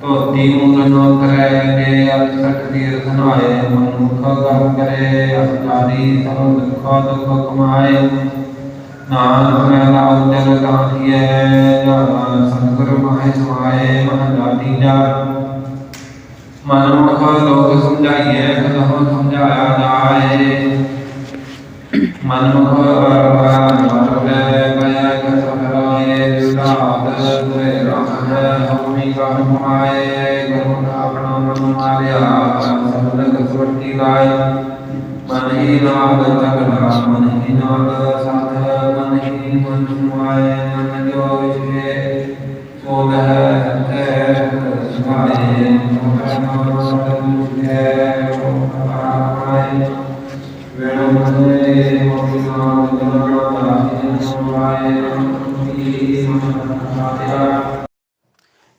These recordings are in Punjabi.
ਧੋਤੀ ਮੂਲ ਨੋ ਕਰੈ ਕੇ ਅਰਥ ਕੀਰਤ ਨਾਲੇ ਮਨੁਖ ਗਮ ਕਰੇ ਅਪਨਾਰੀ ਸਭ ਦੁਖਾ ਦੁਖ ਕਮਾਏ ਨਾਨਕ ਮੈਂ ਲਾਉ ਜਲ ਜਾਨਾ ਸੰਗਰ ਮਾਹਿ ਸਮਾਏ ਮਹਲਾ ਜਾ ਮਨੁਖ ਲੋਕ ਸਮਝਾਈਏ ਕਦਮ ਸਮਝਾਇਆ ਜਾਏ ਮਨੁਖ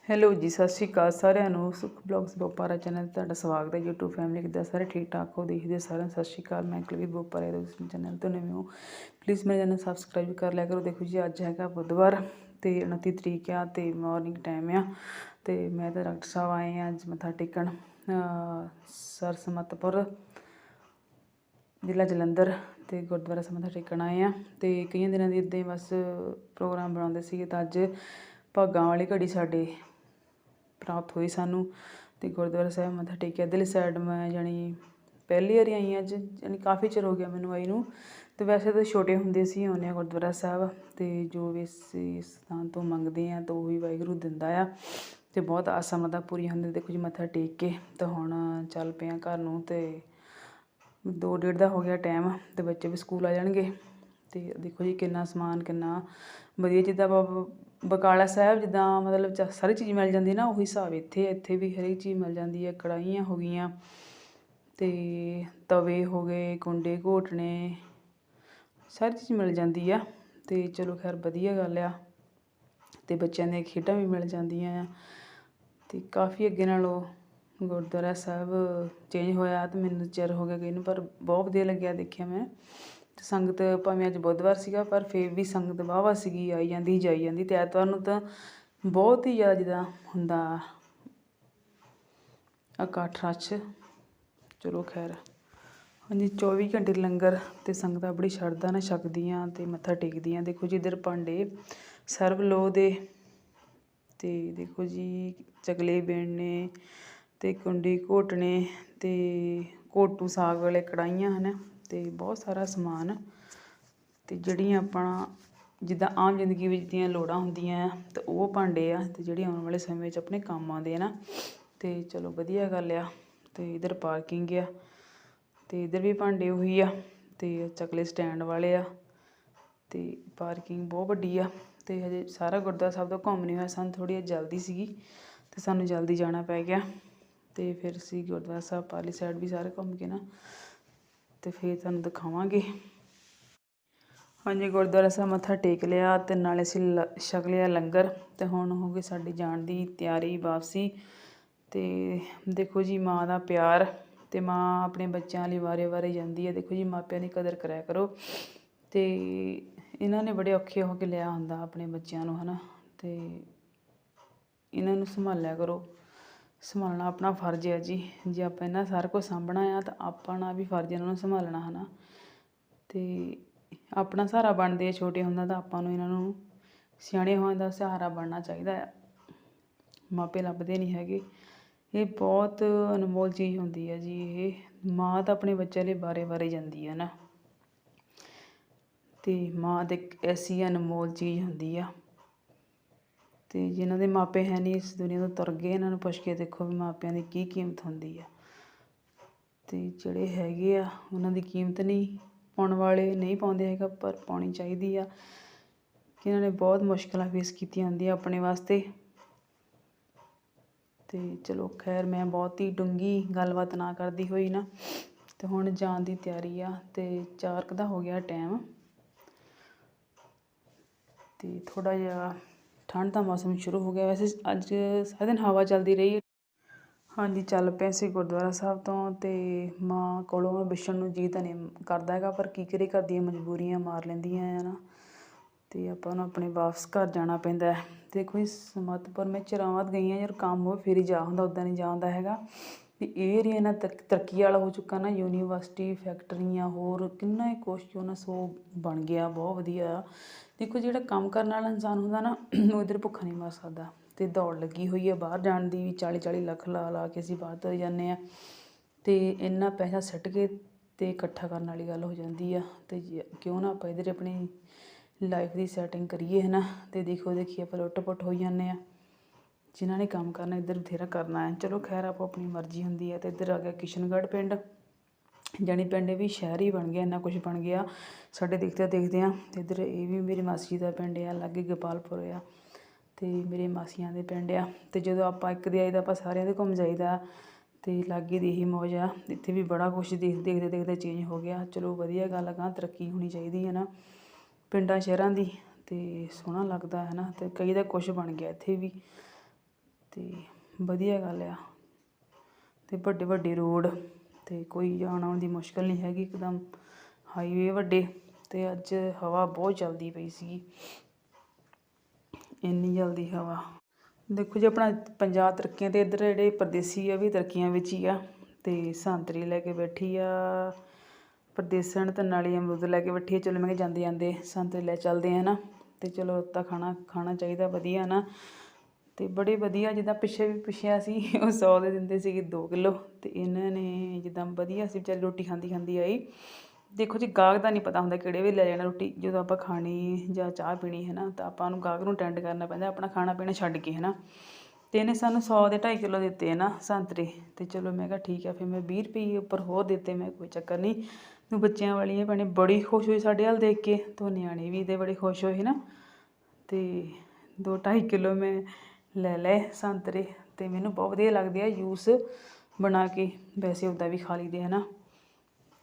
ਹੈਲੋ ਜੀ, ਸਤਿ ਸ਼੍ਰੀ ਅਕਾਲ ਸਾਰਿਆਂ ਨੂੰ। ਸੁਖ ਬਲੌਗਸ ਬੋਪਾਰਾ ਚੈਨਲ ਤੇ ਤੁਹਾਡਾ ਸਵਾਗਤ ਹੈ। YouTube ਫੈਮਿਲੀ ਕਿੱਦਾਂ ਸਾਰੇ ਠੀਕ ਠਾਕ ਹੋ? ਦੇਖਦੇ ਸਾਰਿਆਂ ਨੂੰ ਸਤਿ ਸ਼੍ਰੀ ਅਕਾਲ। ਮੈਂ ਕੁਲਵੀਰ ਬੋਪਾਰਾ ਦੇ ਚੈਨਲ ਤੋਂ ਨਵੇਂ ਹੋ। ਪਲੀਜ਼ ਮੇਰੇ ਚੈਨਲ ਸਬਸਕ੍ਰਾਈਬ ਕਰ ਲਿਆ ਕਰੋ। ਦੇਖੋ ਜੀ, ਅੱਜ ਹੈਗਾ ਬੁੱਧਵਾਰ ਤੇ 29 ਤਰੀਕ ਆ ਤੇ ਮਾਰਨਿੰਗ ਟਾਈਮ ਆ। ਤੇ ਮੈਂ ਤਾਂ ਡਾਕਟਰ ਸਾਹਿਬ ਆਏ ਆ, ਅੱਜ ਮੱਥਾ ਟੇਕਣ। ਅਹ ਸਰਸਮਤਪੁਰ ਜ਼ਿਲ੍ਹਾ ਜਲੰਧਰ। ਅਤੇ ਗੁਰਦੁਆਰਾ ਸਾਹਿਬ ਮੱਥਾ ਟੇਕਣ ਆਏ ਹਾਂ ਅਤੇ ਕਈਆਂ ਦਿਨਾਂ ਦੀ ਇੱਦਾਂ ਹੀ ਬਸ ਪ੍ਰੋਗਰਾਮ ਬਣਾਉਂਦੇ ਸੀਗੇ ਤਾਂ ਅੱਜ ਭਾਗਾਂ ਵਾਲੀ ਘੜੀ ਸਾਡੇ ਪ੍ਰਾਪਤ ਹੋਈ ਸਾਨੂੰ ਅਤੇ ਗੁਰਦੁਆਰਾ ਸਾਹਿਬ ਮੱਥਾ ਟੇਕਿਆ। ਦਿੱਲੀ ਸਾਈਡ ਮੈਂ ਜਾਣੀ ਪਹਿਲੀ ਵਾਰੀ ਆਈ ਹਾਂ ਅੱਜ, ਜਾਣੀ ਕਾਫੀ ਚਿਰ ਹੋ ਗਿਆ ਮੈਨੂੰ ਆਈ ਨੂੰ। ਤੇ ਵੈਸੇ ਤਾਂ ਛੋਟੇ ਹੁੰਦੇ ਸੀ, ਆਉਂਦੇ ਹਾਂ ਗੁਰਦੁਆਰਾ ਸਾਹਿਬ ਤੇ ਜੋ ਵੀ ਅਸੀਂ ਸਥਾਨ ਤੋਂ ਮੰਗਦੇ ਆ ਤਾਂ ਉਹ ਵੀ ਵਾਹਿਗੁਰੂ ਦਿੰਦਾ ਆ। ਤੇ ਬਹੁਤ ਆਸਾਂ ਮਤਾਂ ਪੂਰੀਆਂ ਹੁੰਦੀਆਂ ਦੇਖੋ ਜੀ ਮੱਥਾ ਟੇਕ ਕੇ ਤਾਂ ਹੁਣ ਚੱਲ ਪਿਆ ਘਰ ਨੂੰ ਤੇ ਦੋ ਡੇਢ ਦਾ ਹੋ ਗਿਆ ਟਾਈਮ ਅਤੇ ਬੱਚੇ ਵੀ ਸਕੂਲ ਆ ਜਾਣਗੇ। ਅਤੇ ਦੇਖੋ ਜੀ ਕਿੰਨਾ ਸਮਾਨ, ਕਿੰਨਾ ਵਧੀਆ ਜਿੱਦਾਂ ਬਾਬਾ ਬਕਾਲਾ ਸਾਹਿਬ ਜਿੱਦਾਂ ਮਤਲਬ ਚ- ਸਾਰੀ ਚੀਜ਼ ਮਿਲ ਜਾਂਦੀ ਨਾ, ਉਹੀ ਹਿਸਾਬ ਇੱਥੇ ਇੱਥੇ ਵੀ ਹਰੇਕ ਚੀਜ਼ ਮਿਲ ਜਾਂਦੀ ਹੈ ਕੜਾਹੀਆਂ ਹੋ ਗਈਆਂ ਅਤੇ ਤਵੇ ਹੋ ਗਏ, ਕੁੰਡੇ ਘੋਟਣੇ, ਸਾਰੀ ਚੀਜ਼ ਮਿਲ ਜਾਂਦੀ ਆ ਅਤੇ ਚਲੋ ਖੈਰ ਵਧੀਆ ਗੱਲ ਆ। ਅਤੇ ਬੱਚਿਆਂ ਦੀਆਂ ਖੇਡਾਂ ਵੀ ਮਿਲ ਜਾਂਦੀਆਂ ਆ ਅਤੇ ਕਾਫੀ ਅੱਗੇ ਨਾਲੋਂ ਗੁਰਦੁਆਰਾ ਸਾਹਿਬ ਚੇਂਜ ਹੋਇਆ ਤੇ ਮੈਨੂੰ ਚਿਰ ਹੋ ਗਿਆ ਗਈ ਨੂੰ, ਪਰ ਬਹੁਤ ਵਧੀਆ ਲੱਗਿਆ ਦੇਖਿਆ ਮੈਂ। ਅਤੇ ਸੰਗਤ ਭਾਵੇਂ ਅੱਜ ਬੁੱਧਵਾਰ ਸੀਗਾ, ਪਰ ਫਿਰ ਵੀ ਸੰਗਤ ਵਾਹਵਾ ਸੀਗੀ, ਆਈ ਜਾਂਦੀ, ਜਾਈ ਜਾਂਦੀ ਅਤੇ ਐਤਵਾਰ ਨੂੰ ਤਾਂ ਬਹੁਤ ਹੀ ਜ਼ਿਆਦਾ ਜਿੱਦਾਂ ਹੁੰਦਾ ਇਕੱਠ ਰੱਛ ਚਲੋ ਖੈਰ। ਹਾਂਜੀ 24 ਘੰਟੇ ਲੰਗਰ ਤੇ ਸੰਗਤਾਂ ਬੜੀ ਸ਼ਰਧਾ ਨਾਲ ਛਕਦੀਆਂ ਤੇ ਮੱਥਾ ਟੇਕਦੀਆਂ। ਦੇਖੋ ਜੀ, ਇੱਧਰ ਭਾਂਡੇ ਸਰਵ ਲੋ ਦੇ ਤੇ ਦੇਖੋ ਜੀ, ਚਕਲੇ ਬੇੜਨੇ ਅਤੇ ਕੁੰਡੀ, ਘੋਟਣੇ ਅਤੇ ਘੋਟੂ ਸਾਗ ਵਾਲੇ ਕੜਾਹੀਆਂ ਹਨ ਅਤੇ ਬਹੁਤ ਸਾਰਾ ਸਮਾਨ। ਅਤੇ ਜਿਹੜੀਆਂ ਆਪਣਾ ਜਿੱਦਾਂ ਆਮ ਜ਼ਿੰਦਗੀ ਵਿੱਚ ਦੀਆਂ ਲੋੜਾਂ ਹੁੰਦੀਆਂ ਆ, ਤੇ ਉਹ ਭਾਂਡੇ ਆ ਅਤੇ ਜਿਹੜੇ ਆਉਣ ਵਾਲੇ ਸਮੇਂ 'ਚ ਆਪਣੇ ਕੰਮ ਆਉਂਦੇ ਆ ਨਾ ਅਤੇ ਚਲੋ ਵਧੀਆ ਗੱਲ ਆ। ਅਤੇ ਇੱਧਰ ਪਾਰਕਿੰਗ ਆ ਅਤੇ ਇੱਧਰ ਵੀ ਭਾਂਡੇ ਉਹੀ ਆ ਅਤੇ ਚਕਲੇ ਸਟੈਂਡ ਵਾਲੇ ਆ ਅਤੇ ਪਾਰਕਿੰਗ ਬਹੁਤ ਵੱਡੀ ਆ। ਅਤੇ ਹਜੇ ਸਾਰਾ ਗੁਰਦੁਆਰਾ ਸਾਹਿਬ ਦਾ ਘੁੰਮ ਨਹੀਂ ਹੋਇਆ, ਸਾਨੂੰ ਥੋੜੀ ਜਲਦੀ ਸੀਗੀ ਅਤੇ ਸਾਨੂੰ ਜਲਦੀ ਜਾਣਾ ਪੈ ਗਿਆ। ਤੇ ਫਿਰ ਅਸੀਂ ਗੁਰਦੁਆਰਾ ਸਾਹਿਬ ਪਾਲੀ ਸਾਈਡ ਵੀ ਸਾਰੇ ਘੁੰਮ ਕੇ ਨਾ ਤੇ ਫਿਰ ਤੁਹਾਨੂੰ ਦਿਖਾਵਾਂਗੇ। ਹਾਂਜੀ, ਗੁਰਦੁਆਰਾ ਸਾਹਿਬ ਮੱਥਾ ਟੇਕ ਲਿਆ ਤੇ ਨਾਲੇ ਅਸੀਂ ਲ- ਛਕ ਲਿਆ ਲੰਗਰ ਤੇ ਹੁਣ ਹੋ ਗਈ ਸਾਡੀ ਜਾਣ ਦੀ ਤਿਆਰੀ ਵਾਪਸੀ ਤੇ ਦੇਖੋ ਜੀ ਮਾਂ ਦਾ ਪਿਆਰ ਤੇ ਮਾਂ ਆਪਣੇ ਬੱਚਿਆਂ ਲਈ ਵਾਰੇ-ਵਾਰੇ ਜਾਂਦੀ ਹੈ। ਦੇਖੋ ਜੀ ਮਾਪਿਆਂ ਦੀ ਕਦਰ ਕਰਿਆ ਕਰੋ ਤੇ ਇਹਨਾਂ ਨੇ ਬੜੇ ਔਖੇ ਹੋ ਕੇ ਲਿਆ ਹੁੰਦਾ ਆਪਣੇ ਬੱਚਿਆਂ ਨੂੰ, ਹਨਾ? ਤੇ ਇਹਨਾਂ ਨੂੰ ਸੰਭਾਲਿਆ ਕਰੋ। ਸੰਭਾਲਣਾ ਆਪਣਾ ਫਰਜ਼ ਹੈ ਜੀ। ਜੇ ਆਪਾਂ ਇਹਨਾਂ ਸਾਰਾ ਕੁਝ ਸਾਂਭਣਾ ਆ ਤਾਂ ਆਪਣਾ ਵੀ ਫਰਜ਼ ਇਹਨਾਂ ਨੂੰ ਸੰਭਾਲਣਾ, ਹਨਾ? ਤੇ ਆਪਣਾ ਸਹਾਰਾ ਬਣਦੇ ਆ, ਛੋਟੇ ਹੁੰਦਾ ਤਾਂ ਆਪਾਂ ਨੂੰ ਇਹਨਾਂ ਨੂੰ, ਸਿਆਣੇ ਹੋਣ ਦਾ ਸਹਾਰਾ ਬਣਨਾ ਚਾਹੀਦਾ ਆ। ਮਾਪੇ ਲੱਭਦੇ ਨਹੀਂ ਹੈਗੇ। ਇਹ ਬਹੁਤ ਅਨਮੋਲ ਚੀਜ਼ ਹੁੰਦੀ ਹੈ ਜੀ ਇਹ। ਮਾਂ ਤਾਂ ਆਪਣੇ ਬੱਚੇ ਲਈ ਬਾਰੇ-ਬਾਰੇ ਜਾਂਦੀ ਹੈ ਨਾ ਤੇ ਮਾਂ ਤੇ ਇੱਕ ਐਸੀ ਅਨਮੋਲ ਚੀਜ਼ ਹੁੰਦੀ ਆ। ਅਤੇ ਜਿਨ੍ਹਾਂ ਦੇ ਮਾਪੇ ਹੈ ਨਹੀਂ ਇਸ ਦੁਨੀਆ ਤੋਂ ਤੁਰ ਗਏ, ਇਹਨਾਂ ਨੂੰ ਪੁੱਛ ਕੇ ਦੇਖੋ ਵੀ ਮਾਪਿਆਂ ਦੀ ਕੀ ਕੀਮਤ ਹੁੰਦੀ ਆ। ਅਤੇ ਜਿਹੜੇ ਹੈਗੇ ਆ, ਉਹਨਾਂ ਦੀ ਕੀਮਤ ਨਹੀਂ, ਪਾਉਣ ਵਾਲੇ ਨਹੀਂ ਪਾਉਂਦੇ ਹੈਗਾ, ਪਰ ਪਾਉਣੀ ਚਾਹੀਦੀ ਆ ਕਿ ਇਹਨਾਂ ਨੇ ਬਹੁਤ ਮੁਸ਼ਕਲਾਂ ਫੇਸ ਕੀਤੀਆਂ ਹੁੰਦੀਆਂ ਆਪਣੇ ਵਾਸਤੇ। ਤੇ ਚਲੋ ਖੈਰ, ਮੈਂ ਬਹੁਤ ਹੀ ਡੂੰਗੀ ਗੱਲਬਾਤ ਨਾ ਕਰਦੀ ਹੋਈ ਨਾ, ਤੇ ਹੁਣ ਜਾਣ ਦੀ ਤਿਆਰੀ ਆ, ਤੇ ਚਾਰਕ ਦਾ ਹੋ ਗਿਆ ਟਾਈਮ ਤੇ ਥੋੜਾ ਜਿਹਾ ਠੰਡ ਦਾ ਮੌਸਮ ਸ਼ੁਰੂ ਹੋ ਗਿਆ। ਵੈਸੇ ਅੱਜ ਸਾਰਾ ਦਿਨ ਹਵਾ ਚੱਲਦੀ ਰਹੀ। ਹਾਂਜੀ, ਚੱਲ ਪਏ ਸੀ ਗੁਰਦੁਆਰਾ ਸਾਹਿਬ ਤੋਂ ਤੇ ਮਾਂ ਕੋਲੋਂ ਵਿਛਣ ਨੂੰ ਜੀ ਤਾਂ ਨਹੀਂ ਕਰਦਾ ਹੈਗਾ, ਪਰ ਕੀ ਕਰੇ ਘਰ ਦੀਆਂ ਮਜਬੂਰੀਆਂ ਮਾਰ ਲੈਂਦੀਆਂ ਆ ਨਾ। ਤੇ ਆਪਾਂ ਨੂੰ ਆਪਣੇ ਵਾਪਸ ਘਰ ਜਾਣਾ ਪੈਂਦਾ ਹੈ। ਦੇਖੋ ਇਸ ਸਮਤਪੁਰ ਮੈਂ ਚਰਾਵਤ ਗਈ ਹਾਂ, ਯਾਰ ਕੰਮ ਹੋਵੇ ਫਿਰ ਹੀ ਜਾ ਹੁੰਦਾ, ਉਦਾਂ ਨਹੀਂ ਜਾ ਹੁੰਦਾ ਹੈਗਾ। ਵੀ ਇਹ ਏਰੀਆ ਨਾ ਤਰੱਕੀ ਵਾਲਾ ਹੋ ਚੁੱਕਾ ਨਾ, ਯੂਨੀਵਰਸਿਟੀ, ਫੈਕਟਰੀਆਂ, ਹੋਰ ਕਿੰਨਾ ਹੀ ਕੁਛ ਜੋ ਨਾ ਸੋ ਬਣ ਗਿਆ, ਬਹੁਤ ਵਧੀਆ। ਦੇਖੋ ਜਿਹੜਾ ਕੰਮ ਕਰਨ ਵਾਲਾ ਇਨਸਾਨ ਹੁੰਦਾ ਨਾ, ਉਹ ਇੱਧਰ ਭੁੱਖਾ ਨਹੀਂ ਮਰ ਸਕਦਾ। ਅਤੇ ਦੌੜ ਲੱਗੀ ਹੋਈ ਹੈ ਬਾਹਰ ਜਾਣ ਦੀ ਵੀ 40 40 ਲੱਖ ਲਾ ਲਾ ਕੇ ਅਸੀਂ ਬਾਹਰ ਤੁਰ ਜਾਂਦੇ ਹਾਂ ਅਤੇ ਇੰਨਾ ਪੈਸਾ ਸੱਟ ਕੇ ਅਤੇ ਇਕੱਠਾ ਕਰਨ ਵਾਲੀ ਗੱਲ ਹੋ ਜਾਂਦੀ ਆ। ਅਤੇ ਜੇ- ਕਿਉਂ ਨਾ ਆਪਾਂ ਇੱਧਰ ਆਪਣੀ ਲਾਈਫ ਦੀ ਸੈਟਿੰਗ ਕਰੀਏ ਹੈ ਨਾ ਅਤੇ ਦੇਖੋ, ਦੇਖੀ ਆਪਾਂ ਲੁੱਟ ਪੁੱਟ ਹੋਈ ਜਾਂਦੇ ਆ। ਜਿਨ੍ਹਾਂ ਨੇ ਕੰਮ ਕਰਨਾ ਇੱਧਰ ਬਥੇਰਾ ਕਰਨਾ ਹੈ। ਚਲੋ ਖੈਰ, ਆਪੋ ਆਪਣੀ ਮਰਜ਼ੀ ਹੁੰਦੀ ਹੈ ਅਤੇ ਇੱਧਰ ਆ ਗਿਆ ਕਿਸ਼ਨਗੜ੍ਹ ਪਿੰਡ। ਜਾਣੀ ਪਿੰਡ ਵੀ ਸ਼ਹਿਰ ਹੀ ਬਣ ਗਿਆ, ਇੰਨਾ ਕੁਛ ਬਣ ਗਿਆ। ਸਾਡੇ ਦੇਖਦਿਆਂ ਦੇਖਦਿਆਂ ਆ ਇੱਧਰ ਇਹ ਵੀ ਮੇਰੀ ਮਾਸੀ ਦਾ ਪਿੰਡ ਆ, ਲਾਗੇ ਗੋਪਾਲਪੁਰ ਆ ਅਤੇ ਮੇਰੇ ਮਾਸੀਆਂ ਦੇ ਪਿੰਡ ਆ। ਅਤੇ ਜਦੋਂ ਆਪਾਂ ਇੱਕ ਦੇ ਆਈਦਾ ਆਪਾਂ ਸਾਰਿਆਂ ਦੇ ਘੁੰਮ ਜਾਈਦਾ। ਅਤੇ ਲਾਗੇ ਦੀ ਇਹੀ ਮੌਜ ਆ, ਇੱਥੇ ਵੀ ਬੜਾ ਕੁਛ ਦੇਖ, ਦੇਖਦੇ ਦੇਖਦੇ ਚੇਂਜ ਹੋ ਗਿਆ। ਚਲੋ ਵਧੀਆ ਗੱਲ ਆ ਗਾਂ ਤਰੱਕੀ ਹੋਣੀ ਚਾਹੀਦੀ ਹੈ ਨਾ ਪਿੰਡਾਂ, ਸ਼ਹਿਰਾਂ ਦੀ। ਅਤੇ ਸੋਹਣਾ ਲੱਗਦਾ ਹੈ ਨਾ ਅਤੇ ਕਈ ਦਾ ਕੁਛ ਬਣ ਗਿਆ ਇੱਥੇ ਵੀ। ਅਤੇ ਵਧੀਆ ਗੱਲ ਆ। ਅਤੇ ਵੱਡੇ ਵੱਡੇ ਰੋਡ ਅਤੇ ਕੋਈ ਜਾਣ ਆਉਣ ਦੀ ਮੁਸ਼ਕਿਲ ਨਹੀਂ ਹੈਗੀ, ਇੱਕਦਮ ਹਾਈਵੇ ਵੱਡੇ ਅਤੇ ਅੱਜ ਹਵਾ ਬਹੁਤ ਚੱਲਦੀ ਪਈ ਸੀਗੀ। ਇੰਨੀ ਜਲਦੀ ਹਵਾ। ਦੇਖੋ ਜੀ, ਆਪਣਾ ਪੰਜਾਬ ਤਰੱਕੀਆਂ ਤੇ ਇੱਧਰ ਜਿਹੜੇ ਪਰਦੇਸੀ ਆ ਵੀ ਤਰੱਕੀਆਂ ਵਿੱਚ ਹੀ ਆ ਤੇ ਸੰਤਰੀ ਲੈ ਕੇ ਬੈਠੀ ਆ, ਪਰਦੇਸਣ ਤੇ ਨਾਲੇ ਅਮਰੂਦ ਲੈ ਕੇ ਬੈਠੀ ਆ। ਚਲੋ ਮੈਂ ਕਿਹਾ ਜਾਂਦੇ ਜਾਂਦੇ ਸੰਤਰੀ ਲੈ ਚੱਲਦੇ ਆ ਨਾ, ਤੇ ਚਲੋ ਤਾਂ ਖਾਣਾ ਖਾਣਾ ਚਾਹੀਦਾ, ਵਧੀਆ ਨਾ। ਅਤੇ ਬੜੇ ਵਧੀਆ ਜਿੱਦਾਂ ਪਿੱਛੇ ਵੀ ਪੁੱਛਿਆ ਸੀ, ਉਹ ਸੌ ਦੇ ਦਿੰਦੇ ਸੀਗੇ ਦੋ ਕਿਲੋ ਅਤੇ ਇਹਨਾਂ ਨੇ ਜਿੱਦਾਂ ਵਧੀਆ ਸੀ ਵਿਚਾਰੀ ਰੋਟੀ ਖਾਂਦੀ ਖਾਂਦੀ ਆਈ। ਦੇਖੋ ਜੀ, ਗਾਹਕ ਦਾ ਨਹੀਂ ਪਤਾ ਹੁੰਦਾ ਕਿਹੜੇ ਵੇਲੇ ਲੈ ਜਾਣਾ ਰੋਟੀ, ਜਦੋਂ ਆਪਾਂ ਖਾਣੀ ਜਾਂ ਚਾਹ ਪੀਣੀ ਹੈ ਨਾ ਤਾਂ ਆਪਾਂ ਨੂੰ ਗਾਹਕ ਨੂੰ ਅਟੈਂਡ ਕਰਨਾ ਪੈਂਦਾ, ਆਪਣਾ ਖਾਣਾ ਪੀਣਾ ਛੱਡ ਕੇ ਹੈ ਨਾ ਤੇ ਇਹਨੇ ਸਾਨੂੰ 100 ਦੇ 2.5 ਕਿਲੋ ਦਿੱਤੇ ਨਾ ਸੰਤਰੇ। ਤੇ ਚਲੋ ਮੈਂ ਕਿਹਾ ਠੀਕ ਆ, ਫਿਰ ਮੈਂ 20 ਰੁਪਏ ਉੱਪਰ ਹੋਰ ਦਿੱਤੇ, ਮੈਂ ਕੋਈ ਚੱਕਰ ਨਹੀਂ ਤੂੰ ਬੱਚਿਆਂ ਵਾਲੀ ਹੈ ਭੈਣੇ ਬੜੀ ਖੁਸ਼ ਹੋਈ ਸਾਡੇ ਵੱਲ ਦੇਖ ਕੇ, ਤੋਂ ਨਿਆਣੇ ਵੀ ਇਹਦੇ ਬੜੇ ਖੁਸ਼ ਹੋਏ ਨਾ ਤੇ 2.5 ਕਿਲੋ ਮੈਂ ਲੈ ਲਏ ਸੰਤਰੇ ਤੇ ਮੈਨੂੰ ਬਹੁਤ ਵਧੀਆ ਲੱਗਦੇ ਆ ਜੂਸ ਬਣਾ ਕੇ। ਵੈਸੇ ਉੱਦਾਂ ਵੀ ਖਾ ਲਈਦੇ ਹੈ ਨਾ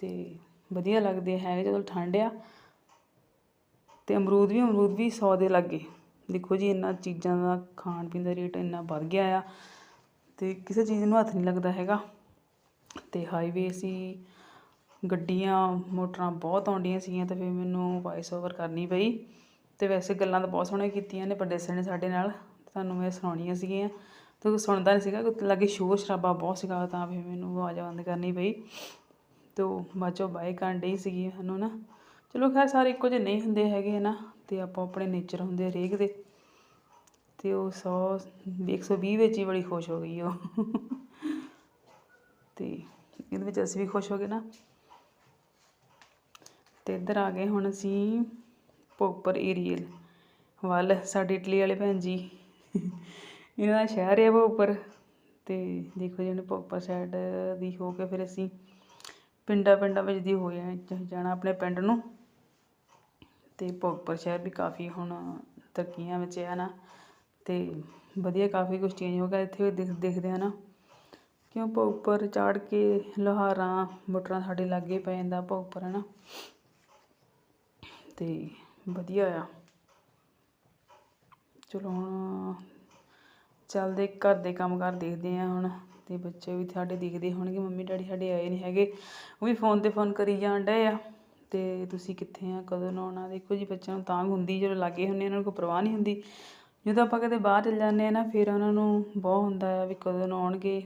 ਤੇ ਵਧੀਆ ਲੱਗਦੇ ਹੈਗੇ ਜਦੋਂ ਠੰਡ ਆ। ਤੇ ਅਮਰੂਦ ਵੀ ਅਮਰੂਦ ਵੀ 100 ਦੇ ਲੱਗੇ। ਦੇਖੋ ਜੀ ਇੰਨਾ ਚੀਜ਼ਾਂ ਦਾ ਖਾਣ ਪੀਣ ਦਾ ਰੇਟ ਇੰਨਾ ਵੱਧ ਗਿਆ ਆ। ਤੇ ਕਿਸੇ ਚੀਜ਼ ਨੂੰ ਹੱਥ ਨਹੀਂ ਲੱਗਦਾ ਹੈਗਾ। ਤੇ ਹਾਈਵੇ ਸੀ, ਗੱਡੀਆਂ, ਮੋਟਰਾਂ ਬਹੁਤ ਆਉਂਦੀਆਂ ਸੀਗੀਆਂ ਤੇ ਫਿਰ ਮੈਨੂੰ ਵਾਇਸ ਓਵਰ ਕਰਨੀ ਪਈ। ਤੇ ਵੈਸੇ ਗੱਲਾਂ ਤਾਂ ਬਹੁਤ ਸੋਹਣੀਆਂ ਕੀਤੀਆਂ ਨੇ ਪਰਦੇਸਣ ਨੇ ਸਾਡੇ ਨਾਲ। ਤੁਹਾਨੂੰ ਮੈਂ ਸੁਣਾਉਣੀਆਂ ਸੀਗੀਆਂ। ਤੇ ਕੋਈ ਸੁਣਦਾ ਨਹੀਂ ਸੀਗਾ ਕਿ ਲਾਗੇ ਸ਼ੋਰ ਸ਼ਰਾਬਾ ਬਹੁਤ ਸੀਗਾ, ਤਾਂ ਫਿਰ ਮੈਨੂੰ ਆਵਾਜ਼ ਬੰਦ ਕਰਨੀ ਪਈ। ਤੋ ਬਾਚੋ ਬਾਈ ਕਰਨ ਡਈ ਸੀਗੀ ਸਾਨੂੰ ਨਾ। ਚਲੋ ਖੈਰ ਸਾਰੇ ਇੱਕੋ ਜਿਹੇ ਨਹੀਂ ਹੁੰਦੇ ਹੈਗੇ ਨਾ। ਤੇ ਆਪੋ ਆਪਣੇ ਨੇਚਰ ਹੁੰਦੇ ਹਰੇਕ ਦੇ। ਤੇ ਉਹ 100 120 ਵਿੱਚ ਹੀ ਬੜੀ ਖੁਸ਼ ਹੋ ਗਈ ਉਹ। ਤੇ ਇਹਦੇ ਵਿੱਚ ਅਸੀਂ ਵੀ ਖੁਸ਼ ਹੋ ਗਏ ਨਾ। ਤੇ ਇੱਧਰ ਆ ਗਏ ਹੁਣ ਅਸੀਂ ਪੋਪਰ ਏਰੀਅਲ ਵੱਲ। ਸਾਡੇ ਇਟਲੀ ਵਾਲੇ ਭੈਣ ਜੀ। ਇਹਨਾਂ ਦਾ ਸ਼ਹਿਰ ਹੈ ਪੋਪਰ ਤੇ ਦੇਖੋ ਜਿਹਨੇ ਪੋਪਰ ਸਾਈਡ ਦੀ ਹੋ ਕੇ ਫਿਰ ਅਸੀਂ ਪਿੰਡਾਂ ਪਿੰਡਾਂ ਵਿੱਚ ਦੀ ਹੋ ਜਾ- ਜਾਣਾ ਆਪਣੇ ਪਿੰਡ ਨੂੰ। ਤੇ ਭੋਗਪੁਰ ਸ਼ਹਿਰ ਵੀ ਕਾਫੀ ਹੁਣ ਤਰੱਕੀਆਂ ਵਿੱਚ ਹੈ ਨਾ, ਤੇ ਵਧੀਆ ਕਾਫੀ ਕੁਝ ਚੇਂਜ ਹੋ ਗਿਆ, ਇੱਥੇ ਵੀ ਦਿਖ ਦਿਖਦੇ ਆ ਨਾ। ਕਿਉਂ ਭੋਗਪੁਰ ਚਾੜ ਕੇ ਲੋਹਾਰਾਂ, ਮੋਟਰਾਂ ਸਾਡੇ ਲਾਗੇ ਪੈ ਜਾਂਦਾ ਭੋਗਪੁਰ ਹੈ ਨਾ ਤੇ ਵਧੀਆ ਆ। ਚਲੋ ਹੁਣ ਚੱਲਦੇ ਘਰ ਦੇ ਕੰਮ ਕਾਰ ਦੇਖਦੇ ਹਾਂ ਹੁਣ ਅਤੇ ਬੱਚੇ ਵੀ ਸਾਡੇ ਦੇਖਦੇ ਹੋਣਗੇ ਮੰਮੀ ਡੈਡੀ ਸਾਡੇ ਆਏ ਨਹੀਂ ਹੈਗੇ ਉਹ ਵੀ ਫੋਨ ਤੇ ਫੋਨ ਕਰੀ ਜਾਣ ਡਏ ਆ ਅਤੇ ਤੁਸੀਂ ਕਿੱਥੇ ਆ ਕਦੋਂ ਨੂੰ ਆਉਣਾ ਦੇਖੋ ਜੀ ਬੱਚਿਆਂ ਨੂੰ ਤਾਂਗ ਹੁੰਦੀ ਜਦੋਂ ਲਾਗੇ ਹੁੰਦੇ ਇਹਨਾਂ ਨੂੰ ਕੋਈ ਪਰਵਾਹ ਨਹੀਂ ਹੁੰਦੀ। ਜਦੋਂ ਆਪਾਂ ਕਦੇ ਬਾਹਰ ਚਲੇ ਜਾਂਦੇ ਹਾਂ ਨਾ ਫਿਰ ਉਹਨਾਂ ਨੂੰ ਬਹੁਤ ਹੁੰਦਾ ਆ ਵੀ ਕਦੋਂ ਨੂੰ ਆਉਣਗੇ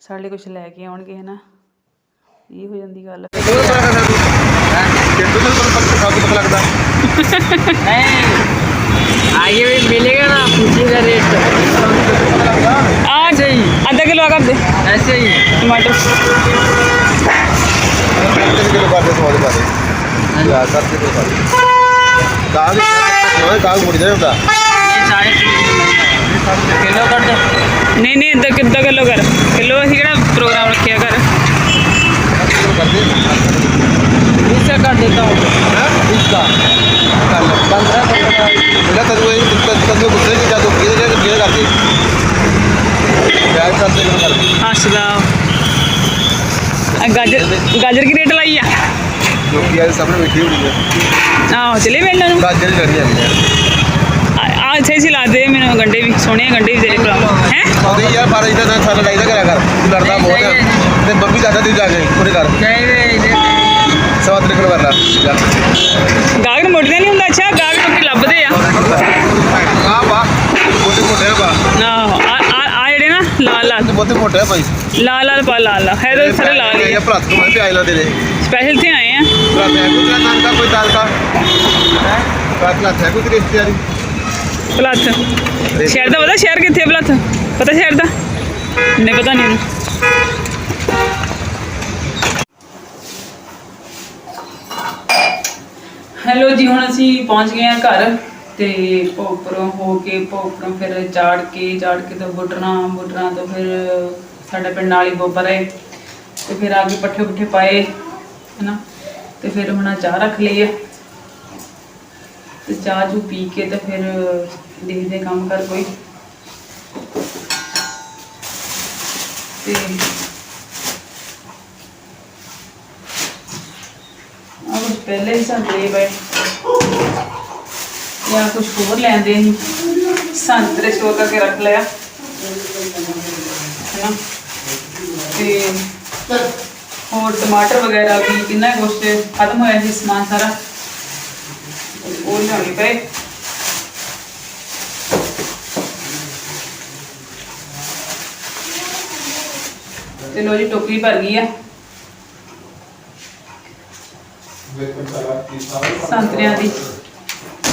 ਸਾਡੇ ਲਈ ਕੁਝ ਲੈ ਕੇ ਆਉਣਗੇ ਹੈ ਨਾ ਇਹ ਹੋ ਜਾਂਦੀ ਗੱਲ मिलेगा ना पूछेगा रेट आज आधा किलो कर दे ऐसे ही टमाटर ਕਿਲੋ ਕਰਦੇ ਸਵਾਦ ਕਰਦੇ ਯਾਰ ਸੱਤ ਕਿਲੋ ਕਰਦੇ ਕਾਗ ਹੋਏ ਕਾਗ ਮੁੜੀ ਜਾਏ ਹੁੰਦਾ ये साढ़े तीन किलो कर दो ਨਹੀਂ ਨਹੀਂ ਅੱਧਾ ਕਿੱਦਾਂ ਕਿਲੋ ਕਰ ਕਿਲੋ ਅਸੀਂ ਕਿਹੜਾ ਪ੍ਰੋਗਰਾਮ ਰੱਖਿਆ ਕਰ करके इससे काट देता हूँ इसका कल पंद्रह बेटा तदुए तदुए गुस्से की जादू गिर जाए गिर जाती प्याज काट देगा हाँ सलाम गाजर गाजर की रेट लाई है जो कि आज सामने बैठी हुई है हाँ चले बेटा गाजर चढ़ी है ਅੱਛਾ ਇਸੇ ਲਾ ਦੇ ਮੈਨੂੰ ਗੰਡੇ ਵੀ ਸੋਹਣੇ ਗੰਡੇ ਵੀ ਤੇਰੇ ਭਰਾ। ਹੈ? ਆਉਂਦੇ ਯਾਰ 12 ਵਜੇ ਦਾ ਸਾਲ ਲੜਾਈ ਦਾ ਕਰਿਆ ਕਰ। ਤੂੰ ਲੜਦਾ ਬਹੁਤ ਹੈ ਤੇ ਬੰਬੀ ਦਾਦਾ ਦੀ ਜਾ ਕੇ ਪੂਰੇ ਕਰ। ਸਵਾ ਤਰੀਕ ਨੂੰ ਕਰ ਲਾ। ਜਾ ਗਾਹਕ ਨੂੰ ਮੁੜਦਾ ਨਹੀਂ ਹੁੰਦਾ ਅੱਛਾ ਗਾਹਕ ਲੋਕੀ ਲੱਭਦੇ ਆ। ਆ ਵਾ ਮੋਟੇ ਮੋਟੇ ਬਾ ਆਹੋ ਆ ਆ- ਆ ਜਿਹੜੇ ਨਾ ਲਾਲ ਲਾਲ। ਮੋਟੇ ਮੋਟੇ ਭਾਈ। ਲਾਲ ਲਾਲ ਪਾ ਲਾਲ ਲਾਲ। ਹੈ ਤਾਂ ਸਾਰੇ ਲਾਲ ਹੀ ਇਹ ਭਲੱਤ ਨੂੰ ਪਿਆਜ ਲਾ ਦੇ ਦੇ ਸਪੈਸ਼ਲ ਤੇ ਆਏ ਆ। ਭਲੱਤ ਹੈ ਕੋਈ ਨਾਮ ਦਾ ਕੋਈ ਦਾਲ ਦਾ ਹੈ ਭਲੱਤ ਹੈ ਕੋਈ ਤੇਰੀ ਰਿਸ਼ਤੇਦਾਰੀ? ਪਲੱਥ ਸ਼ਹਿਰ ਦਾ ਪਤਾ, ਸ਼ਹਿਰ ਕਿੱਥੇ ਹੈ ਪਤਾ ਸ਼ਹਿਰ ਦਾ? ਨਹੀਂ, ਪਤਾ ਨਹੀਂ। ਹੈਲੋ ਜੀ, ਹੁਣ ਅਸੀਂ ਪਹੁੰਚ ਗਏ ਹਾਂ ਘਰ ਤੇ ਭੋਗਪੁਰੋਂ ਹੋ ਕੇ ਭੋਗਪੁਰੋਂ ਫਿਰ ਚਾੜ ਕੇ ਚਾੜ ਕੇ ਤੋਂ ਬੁੱਟਣਾ ਬੁੱਟਣਾ ਤੋਂ ਫਿਰ ਸਾਡਾ ਪਿੰਡ ਨਾਲ ਹੀ ਬੋਬਰ ਹੈ ਤੇ ਫਿਰ ਆ ਕੇ ਪੱਠੇ ਪੁੱਠੇ ਪਾਏ, ਹਨਾ? ਤੇ ਫਿਰ ਹੁਣ ਚਾਹ ਰੱਖ ਲਈ ਹੈ ਤੇ ਚਾਹ ਚੂ ਪੀ ਕੇ ਤੇ ਫਿਰ ਦੇਖਦੇ ਕੰਮ ਕਰ ਕੋਈ। ਤੇ ਆ ਪਹਿਲੇ ਹੀ ਸੰਤਰੇ ਪਏ ਜਾਂ ਕੁਝ ਹੋਰ ਲੈਂਦੇ ਸੀ। ਸੰਤਰੇ ਸੋ ਕਰਕੇ ਰੱਖ ਲਿਆ। ਹੈਨਾ? ਤੇ ਹੋਰ ਟਮਾਟਰ ਵਗੈਰਾ ਵੀ ਕਿੰਨਾ ਕੁਛ ਖਤਮ ਹੋਇਆ ਸੀ ਸਮਾਨ ਸਾਰਾ। ਉਹ ਲਿਆਉਣੇ ਪਏ। ਤੇ ਲੋ ਜੀ ਟੋਕਰੀ ਭਰ ਗਈ ਆ। ਸੰਤਰਿਆਂ ਦੀ।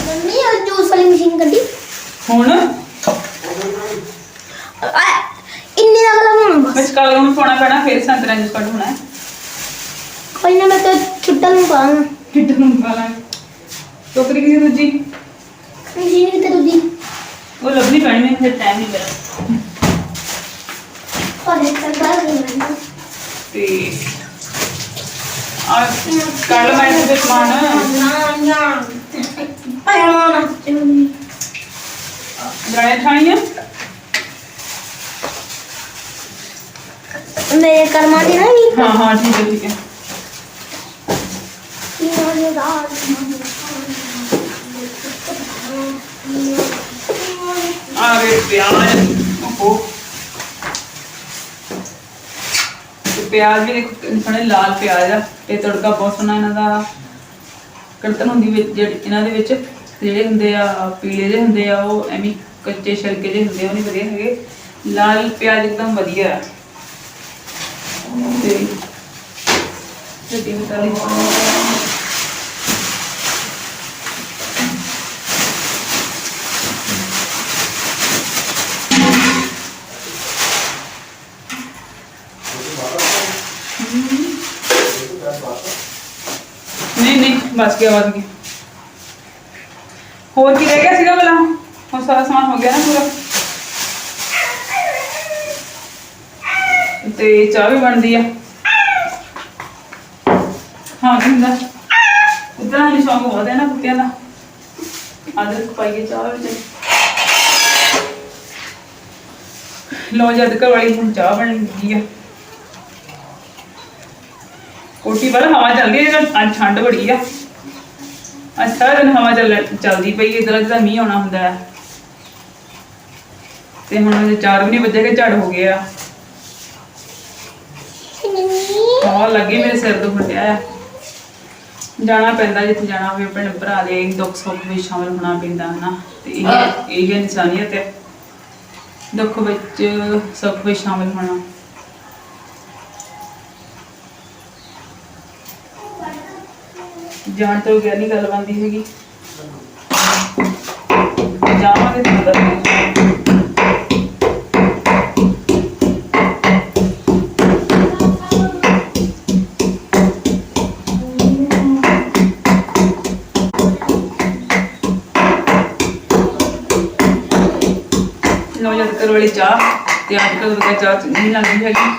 ਮੰਮੀ ਉਹ ਜੂਸ ਵਾਲੀ ਮਸ਼ੀਨ ਕੱਢੀ। ਹੁਣ? ਇੰਨੀ ਦਾ ਗਲਾ ਹੋਣਾ ਬਸ। ਵਿੱਚ ਕਾਲਾ ਨੂੰ ਪਾਉਣਾ ਪੈਣਾ ਫਿਰ ਸੰਤਰਿਆਂ ਜੂਸ ਕੱਢ ਹੋਣਾ। ਹੈ ਕੋਈ ਨਾ ਮੈਂ ਤਾਂ ਛੁੱਟਾ ਨੂੰ ਪਾਵਾਂ ਕਿੱਦਾਂ ਨੂੰ ਪਾਲਾਂ ਟੋਕਰੀ ਕਿਹਦੀ ਦੂਜੀ? ਮਸ਼ੀਨ ਕਿਤੇ ਦੂਜੀ। ਉਹ ਲੱਭਣੀ ਪੈਣੀ ਮੈਨੂੰ ਫਿਰ ਟਾਈਮ ਨਹੀਂ ਮੇਰਾ ਤੇ ਆ ਕੱਢ ਲੈ ਮੈਂ ਤੇ ਸਮਾਨ ਨਾ ਨਾ ਪਾਇਆ ਨਾ ਦਰਾਣੇ ਠਾਣੀਆਂ ਮੇਰੇ ਕਰਮਾਂ ਦੀ ਨਾ ਵੀ ਹਾਂ ਹਾਂ ਠੀਕ ਹੈ ਠੀਕ ਹੈ ਆ ਗਏ ਪਿਆਜ਼ ਵੀ ਦੇਖੋ ਸੋਹਣੇ ਲਾਲ ਪਿਆਜ਼ ਆ ਤੇ ਤੜਕਾ ਬਹੁਤ ਸੋਹਣਾ ਇਹਨਾਂ ਦਾ। ਕੜਤਨ ਹੁੰਦੀ ਵਿੱਚ ਜਿਹੜੀ, ਇਹਨਾਂ ਦੇ ਵਿੱਚ ਜਿਹੜੇ ਹੁੰਦੇ ਆ, ਪੀਲੇ ਜਿਹੇ ਹੁੰਦੇ ਆ, ਉਹ ਐਵੇਂ ਕੱਚੇ ਛਿਲਕੇ ਜਿਹੇ ਹੁੰਦੇ ਆ, ਉਹ ਨਹੀਂ ਵਧੀਆ ਹੈਗੇ। ਲਾਲ ਪਿਆਜ਼ ਇੱਕਦਮ ਵਧੀਆ ਆ। ਤੇ ਤੇ ਦਿਨ ਗਿਆ ਬਸ ਗਿਆ ਹੋਰ ਕੀ ਰਹਿ ਗਿਆ ਸੀਗਾ ਭਲਾ? ਹੁਣ ਸਾਰਾ ਸਮਾਨ ਹੋ ਗਿਆ ਨਾ ਪੂਰਾ। ਤੇ ਚਾਹ ਵੀ ਬਣਦੀ ਆ। ਹਾਂ ਕੀ ਹੁੰਦਾ। ਉਦਾਂ ਨਹੀਂ ਸ਼ੌਂਕ ਬਹੁਤ ਹੈ ਨਾ ਕੁੱਤਿਆਂ ਦਾ। ਅਦਰਕ ਪਾਈਏ ਚਾਹ ਵਿੱਚ ਲੋ ਜਦ ਘਰ ਵਾਲੀ ਹੁਣ ਚਾਹ ਬਣ ਗਈ ਆ। ਕੋਟੀ ਵਾਲਾ ਹਵਾ ਚੱਲਦੀ ਹੈ ਅੱਜ ਠੰਡ ਬੜੀ ਆ। ਅੱਜ ਸਾਰਾ ਦਿਨ ਹਵਾ ਚੱਲ ਚੱਲਦੀ ਪਈ ਇਧਰ ਜਿਹਾ ਮੀਂਹ ਆਉਣਾ ਹੁੰਦਾ ਹੈ। ਤੇ ਹੁਣ ਅਜੇ 4 ਵੀ ਨਹੀਂ ਵੱਜੇ ਕਿ ਝੜ ਹੋ ਗਿਆ ਹਵਾ ਲੱਗੀ ਮੇਰੇ ਸਿਰ ਤੋਂ ਫਟਿਆ ਆ। ਜਾਣਾ ਪੈਂਦਾ ਜਿੱਥੇ ਜਾਣਾ ਹੋਵੇ, ਆਪਣੇ ਭਰਾ ਦੇ ਦੁੱਖ ਸੁੱਖ ਵਿੱਚ ਸ਼ਾਮਲ ਹੋਣਾ ਪੈਂਦਾ, ਹਨਾ। ਤੇ ਇਹ ਇਹ ਇਨਸਾਨੀਅਤ ਹੈ। ਦੁੱਖ ਵਿੱਚ ਸੁੱਖ ਵਿੱਚ ਸ਼ਾਮਲ ਹੋਣਾ। ਜਾਣ ਤੋਂ ਗਿਆ ਨਹੀਂ ਗੱਲ ਬਣਦੀ ਹੈਗੀ। ਜਾਵਾਂਗੇ ਤਾਂ ਦੱਸਾਂਗੇ ਲੋ ਵਾਲੀ ਚਾਹ ਤੇ ਅੱਜ ਕੱਲ੍ਹ ਦਾ ਚਾਹ ਨਹੀਂ ਲੱਗਦੀ ਹੈਗੀ।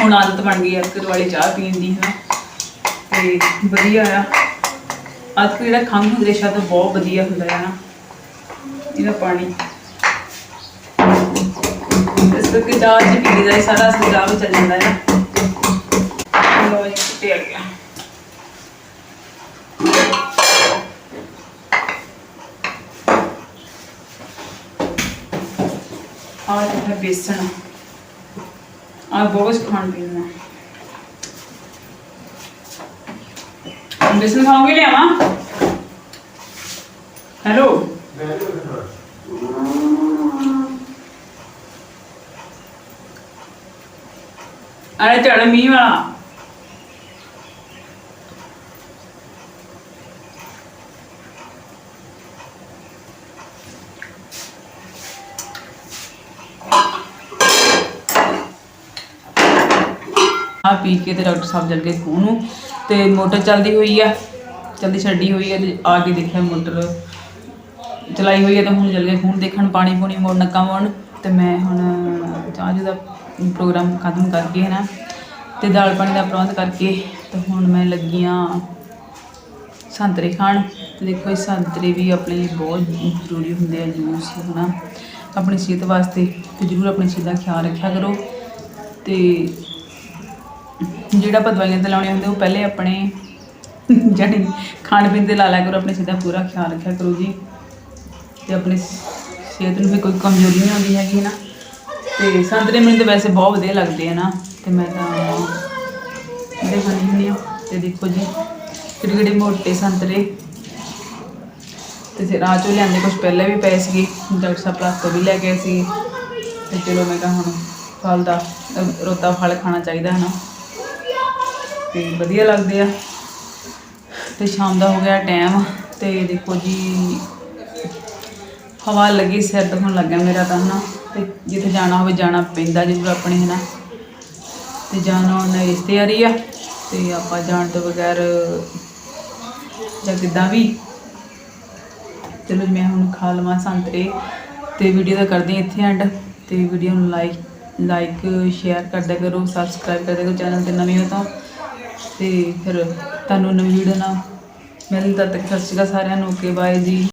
ਹੁਣ ਆਦਤ ਬਣ ਗਈ ਹੈ ਕਰ ਵਾਲੀ ਚਾਹ ਪੀਣ ਦੀ ਹੈ ਤੇ ਵਧੀਆ ਆ। ਅੱਜ ਕੱਲ੍ਹ ਜਿਹੜਾ ਖੰਘ ਹਦਰੇਸ਼ਾ ਤਾਂ ਬਹੁਤ ਵਧੀਆ ਹੁੰਦਾ ਹੈ ਨਾ। ਇਹਦਾ ਪਾਣੀ। ਇਸ ਕਰਕੇ ਚਾਹ ਚ ਪੀ ਲਈਦਾ ਸਾਰਾ ਸਜਾਵ ਚੱਲ ਜਾਂਦਾ ਹੈ ਲੋ ਜੀ ਕੁੱਤੇ ਆ ਗਿਆ। ਆਹ ਹੈ ਬੇਸਣ ਆ। ਬਹੁਤ ਖਾਣ ਪੀਣ ਨੂੰ ਖਾਓਗੇ ਲਿਆਵਾਂ ਹੈਲੋ ਅਰੇ ਚੜ ਮੀਂਹ ਵਾਲਾ। ਆ ਪੀ ਕੇ ਤੇ ਡਾਕਟਰ ਸਾਹਿਬ ਚੱਲ ਗਏ ਖੂਹ ਨੂੰ ਤੇ ਮੋਟਰ ਚੱਲਦੀ ਹੋਈ ਆ, ਚੱਲਦੀ ਛੱਡੀ ਹੋਈ ਆ ਤੇ ਆ ਕੇ ਦੇਖਿਆ ਮੋਟਰ ਚਲਾਈ ਹੋਈ ਹੈ ਤਾਂ ਹੁਣ ਚੱਲ ਗਏ ਖੂਨ ਦੇਖਣ ਪਾਣੀ ਪੂਣੀ ਮੋੜ ਨੱਕਾ ਮੋੜਨ ਤੇ ਮੈਂ ਹੁਣ ਚਾਹ ਦਾ ਪ੍ਰੋਗਰਾਮ ਖਤਮ ਕਰਕੇ ਹੈ ਨਾ ਤੇ ਦਾਲ ਪਾਣੀ ਦਾ ਪ੍ਰਬੰਧ ਕਰਕੇ ਤੇ ਹੁਣ ਮੈਂ ਲੱਗੀ ਆਂ ਸੰਤਰੇ ਖਾਣ। ਤੇ ਦੇਖੋ ਇਹ ਸੰਤਰੇ ਵੀ ਆਪਣੇ ਲਈ ਬਹੁਤ ਜ਼ਰੂਰੀ ਹੁੰਦੇ ਆ, ਜੂਸ ਹਨਾ। ਆਪਣੀ ਸਿਹਤ ਵਾਸਤੇ ਤੇ ਜ਼ਰੂਰ ਆਪਣੀ ਸਿਹਤ ਦਾ ਖਿਆਲ ਰੱਖਿਆ ਕਰੋ ਤੇ ਜਿਹੜਾ ਆਪਾਂ ਦਵਾਈਆਂ ਤੇ ਲਾਉਣੇ ਹੁੰਦੇ ਉਹ ਪਹਿਲੇ ਆਪਣੇ, ਜਾਣੀ ਖਾਣ ਪੀਣ ਤੇ ਲਾ ਲਿਆ ਕਰੋ, ਆਪਣੇ ਸਿਹਤ ਦਾ ਪੂਰਾ ਖਿਆਲ ਰੱਖਿਆ ਕਰੋ ਜੀ। ਤੇ ਆਪਣੀ ਸਿਹਤ ਨੂੰ ਵੀ ਕੋਈ ਕਮਜ਼ੋਰੀ ਨਹੀਂ ਆਉਂਦੀ ਹੈਗੀ ਨਾ। ਤੇ ਸੰਤਰੇ ਮੈਨੂੰ ਤਾਂ ਵੈਸੇ ਬਹੁਤ ਵਧੀਆ ਲੱਗਦੇ ਆ ਨਾ। ਤੇ ਮੈਂ ਤਾਂ ਇਹਦੇ ਖਾਣੀ ਹੁੰਦੀ ਆ, ਤੇ ਦੇਖੋ ਜੀ, ਕਿਹੜੇ ਕਿਹੜੇ ਮੋਟੇ ਸੰਤਰੇ ਤੇ ਫਿਰ ਰਾਹ ਚੋਂ ਲਿਆਂਦੇ ਕੁਝ ਪਹਿਲਾਂ ਵੀ ਪਏ ਸੀਗੇ, ਡਾਕਟਰ ਸਾਹਿਬ ਪਲਾਸ ਤੋਂ ਵੀ ਲੈ ਗਏ ਸੀ। ਤੇ ਚਲੋ ਮੈਂ ਕਿਹਾ ਹੁਣ ਫਲ ਦਾ ਰੋਤਾ ਫਲ ਖਾਣਾ ਚਾਹੀਦਾ ਹੈ ਨਾ ਤੇ ਵਧੀਆ ਲੱਗਦੇ ਆ। ਤੇ ਸ਼ਾਮ ਦਾ ਹੋ ਗਿਆ ਟਾਈਮ ਤੇ ਦੇਖੋ ਜੀ, ਹਵਾ ਲੱਗੀ, ਸਿਰ ਦੁਖਣ ਲੱਗਿਆ ਮੇਰਾ ਤਾਂ ਹਨਾ। ਤੇ ਜਿੱਥੇ ਜਾਣਾ ਹੋਵੇ ਜਾਣਾ ਪੈਂਦਾ ਜ਼ਰੂਰ ਆਪਣੇ, ਹਨਾ। ਤੇ ਜਾਣਾ ਉਹਨਾਂ ਇਸ ਤਿਆਰੀ ਆ। ਤੇ ਆਪਾਂ ਜਾਣ ਤੋਂ ਬਗੈਰ ਜਾਂ ਕਿੱਦਾਂ ਵੀ। ਚਲੋ ਜੀ, ਮੈਂ ਹੁਣ ਖਾ ਲਵਾਂ ਸੰਤਰੇ ਤੇ ਵੀਡੀਓ ਦਾ ਕਰਦੀ ਇੱਥੇ ਐਂਡ ਤੇ ਵੀਡੀਓ ਨੂੰ ਲਾਈਕ ਲਾਈਕ ਸ਼ੇਅਰ ਕਰਦੇ ਕਰੋ ਸਬਸਕ੍ਰਾਈਬ ਕਰਦੇ ਕਰੋ ਚੈਨਲ ਤੇ ਨਵੇਂ ਹੋ ਤਾਂ ਤੇ ਫਿਰ ਤੁਹਾਨੂੰ ਨਵੀਂ ਵੀਡੀਓ ਨਾਲ ਮਿਲਦਾ ਤੱਕ ਸਤਿ ਸ਼੍ਰੀ ਅਕਾਲ ਸਾਰਿਆਂ ਨੂੰ, ਓਕੇ ਬਾਏ ਜੀ।